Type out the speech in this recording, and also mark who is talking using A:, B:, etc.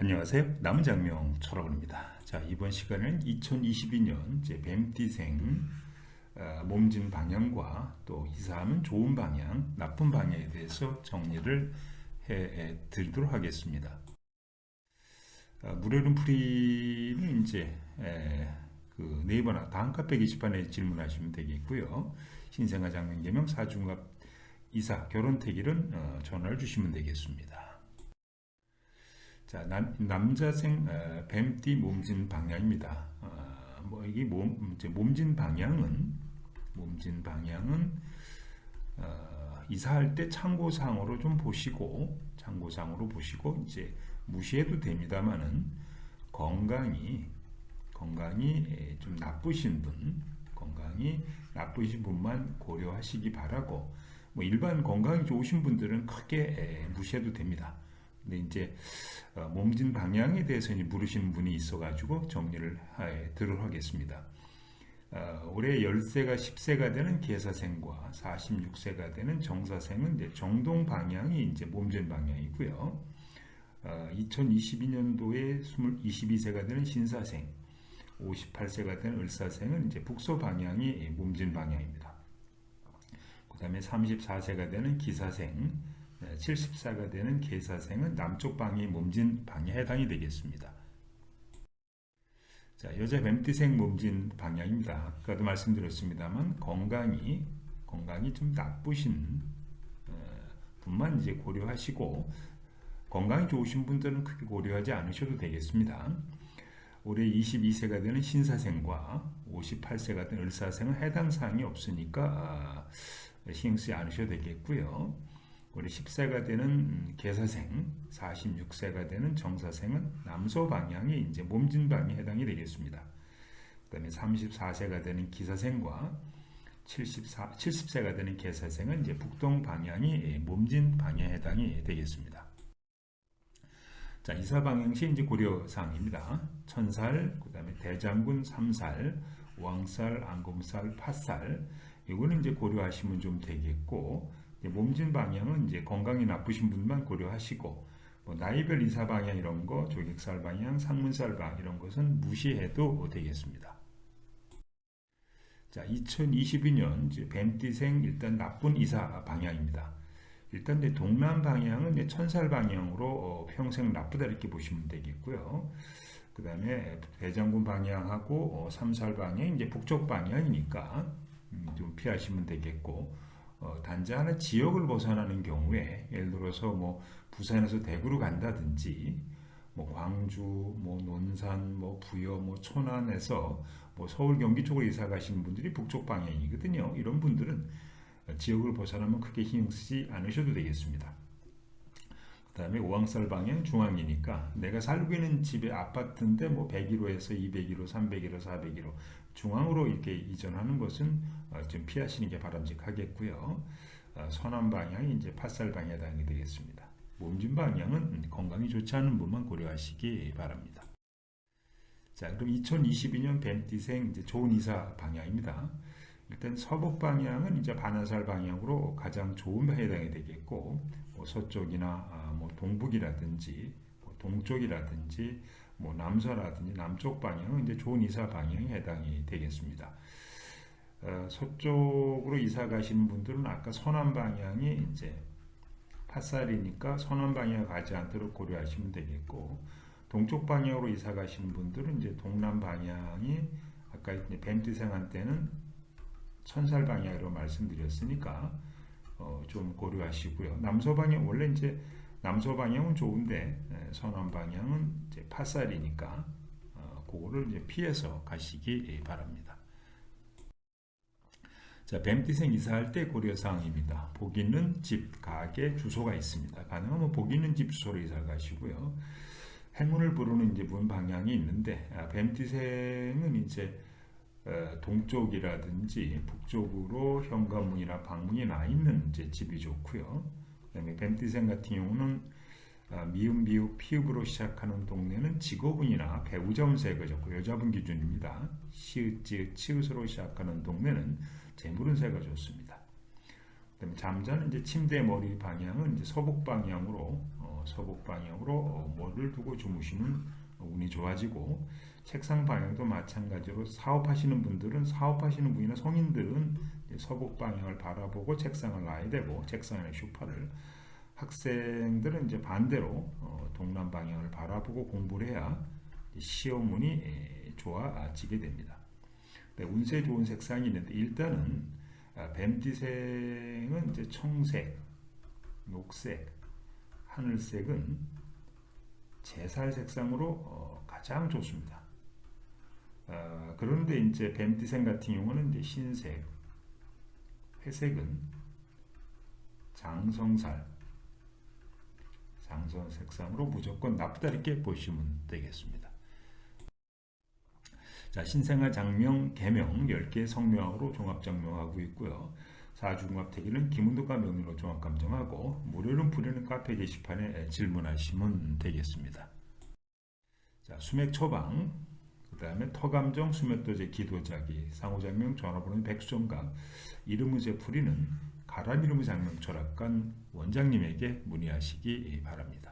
A: 안녕하세요. 남은 장명 철학원입니다. 자 이번 시간은 2022년 제 뱀띠생 어, 몸진 방향과 또 이사하면 좋은 방향, 나쁜 방향에 대해서 정리를 해 드리도록 하겠습니다. 어, 무료른 풀이는 이제 에, 그 네이버나 다음 카페 게시판에 질문하시면 되겠고요. 신생아 장면 개명 사중갑 이사 결혼 태길은 어, 전화를 주시면 되겠습니다. 자, 남, 남자생 어, 뱀띠 몸진 방향입니다. 어, 뭐 이게 몸 몸진 방향은 몸진 방향은 어, 이사할 때 참고상으로 좀 보시고 참고상으로 보시고 이제 무시해도 됩니다만은 건강이 건강이 에, 좀 나쁘신 분 건강이 나쁘신 분만 고려하시기 바라고 뭐 일반 건강이 좋으신 분들은 크게 에, 무시해도 됩니다. 근데 이제 어, 몸진 방향에 대해서 이제 물으시는 분이 있어가지고 정리를 해 드리도록 하겠습니다. 어, 올해 10세가 10세가 되는 계사생과 46세가 되는 정사생은 이제 정동 방향이 이제 몸진 방향이고요. 어, 2022년도에 22세가 되는 신사생, 58세가 되는 을사생은 이제 북서 방향이 몸진 방향입니다. 그 다음에 34세가 되는 기사생, 74가 되는 계사생은 남쪽 방이 몸진 방에 해당이 되겠습니다. 자, 여자 뱀띠생 몸진 방향입니다. 아까도 말씀드렸습니다만 건강이 건강이 좀 나쁘신 어, 분만 이제 고려하시고 건강이 좋으신 분들은 크게 고려하지 않으셔도 되겠습니다. 올해 22세가 되는 신사생과 58세가 되는 을사생은 해당 사항이 없으니까 아, 신경 쓰지 않으셔도 되겠고요. 우리 10세가 되는 계사생, 46세가 되는 정사생은 남서 방향이 이제 몸진 방에 해당이 되겠습니다. 그 다음에 34세가 되는 기사생과 74, 70세가 되는 계사생은 이제 북동 방향이 몸진 방에 해당이 되겠습니다. 자, 이사 방향 시 이제 고려 사항입니다. 천살, 그 다음에 대장군 삼살, 왕살, 안검살, 팥살 이거는 이제 고려하시면 좀 되겠고 몸진 방향은 이제 건강이 나쁘신 분만 고려하시고 뭐 나이별 이사 방향 이런 거, 조객살 방향, 상문살 방 이런 것은 무시해도 되겠습니다. 자, 2022년 이제 뱀띠생 일단 나쁜 이사 방향입니다. 일단 이제 동남 방향은 천살 방향으로 어, 평생 나쁘다 이렇게 보시면 되겠고요. 그 다음에 대장군 방향하고 어, 삼살 방향 이제 북쪽 방향이니까 음, 좀 피하시면 되겠고 어, 단지 하나 지역을 벗어나는 경우에 예를 들어서 뭐 부산에서 대구로 간다든지 뭐 광주, 뭐 논산, 뭐 부여, 뭐 초난에서 뭐 서울 경기 쪽으로 이사 가시는 분들이 북쪽 방향이거든요. 이런 분들은 지역을 벗어나면 크게 신경 쓰지 않으셔도 되겠습니다. 그 다음에 오왕살 방향 중앙이니까 내가 살고 있는 집의 아파트인데 뭐 101호에서 201호, 301호, 401호 중앙으로 이렇게 이전하는 것은 어, 좀 피하시는 게 바람직하겠고요. 어, 서남 방향이 이제 팥살 방향에 해당이 되겠습니다. 몸진 방향은 건강이 좋지 않은 분만 고려하시기 바랍니다. 자, 그럼 2022년 뱀띠생 이제 좋은 이사 방향입니다. 일단 서북 방향은 이제 반야살 방향으로 가장 좋은 해당이 되겠고, 뭐 서쪽이나 아, 뭐 동북이라든지 뭐 동쪽이라든지 뭐 남서라든지 남쪽 방향은 이제 좋은 이사 방향에 해당이 되겠습니다. 어, 서쪽으로 이사 가시는 분들은 아까 서남 방향이 이제 팥살이니까 서남 방향 가지 않도록 고려하시면 되겠고 동쪽 방향으로 이사 가시는 분들은 이제 동남 방향이 아까 이제 뱀띠생한테는 천살 방향으로 말씀드렸으니까 어, 좀 고려하시고요. 남서 방향 원래 이제 남서 방향은 좋은데 서남 방향은 이제 팥살이니까 어, 그거를 이제 피해서 가시기 바랍니다. 자, 뱀띠생 이사할 때 고려 사항입니다. 보기는 집, 가게, 주소가 있습니다. 가능하면 보기 있는 집 주소로 이사 가시고요. 행운을 부르는 이제 문 방향이 있는데 아, 뱀띠생은 이제 어, 동쪽이라든지 북쪽으로 현관문이나 방문이 나 있는 이제 집이 좋고요. 그다음에 뱀띠생 같은 경우는 아, 미음, 비읍, 피읍으로 시작하는 동네는 직업운이나 배우자 운세가 좋고 여자분 기준입니다. 시읒, 지읒, 치읒으로 시작하는 동네는 재물운세가 좋습니다. 그다음에 잠자는 이제 침대 머리 방향은 이제 서북 방향으로 어, 서북 방향으로 어, 머리를 두고 주무시는 운이 좋아지고 책상 방향도 마찬가지로 사업하시는 분들은 사업하시는 분이나 성인들은 서북 방향을 바라보고 책상을 놔야 되고 책상이나 소파를 학생들은 이제 반대로 어, 동남 방향을 바라보고 공부를 해야 시험운이 에, 좋아지게 됩니다. 네, 운세 좋은 색상이 있는데 일단은 아, 뱀띠생은 이제 청색, 녹색, 하늘색은 제살 색상으로 어, 가장 좋습니다. 아, 그런데 이제 뱀띠생 같은 경우는 이제 흰색, 회색은 장성살, 장성 색상으로 무조건 나쁘다 이렇게 보시면 되겠습니다. 자, 신생아 장명, 개명 10개 성명으로 종합 장명하고 있고요. 사중합 태기는 기문도가 명리로 종합 감정하고 무료는 부리는 카페 게시판에 질문하시면 되겠습니다. 자, 수맥 처방, 그 다음에 터감정, 수맥도제, 기도자기, 상호장명, 전화번호는 백수정각, 이름의제 풀이는 가람 이름의 장명 철학관 원장님에게 문의하시기 바랍니다.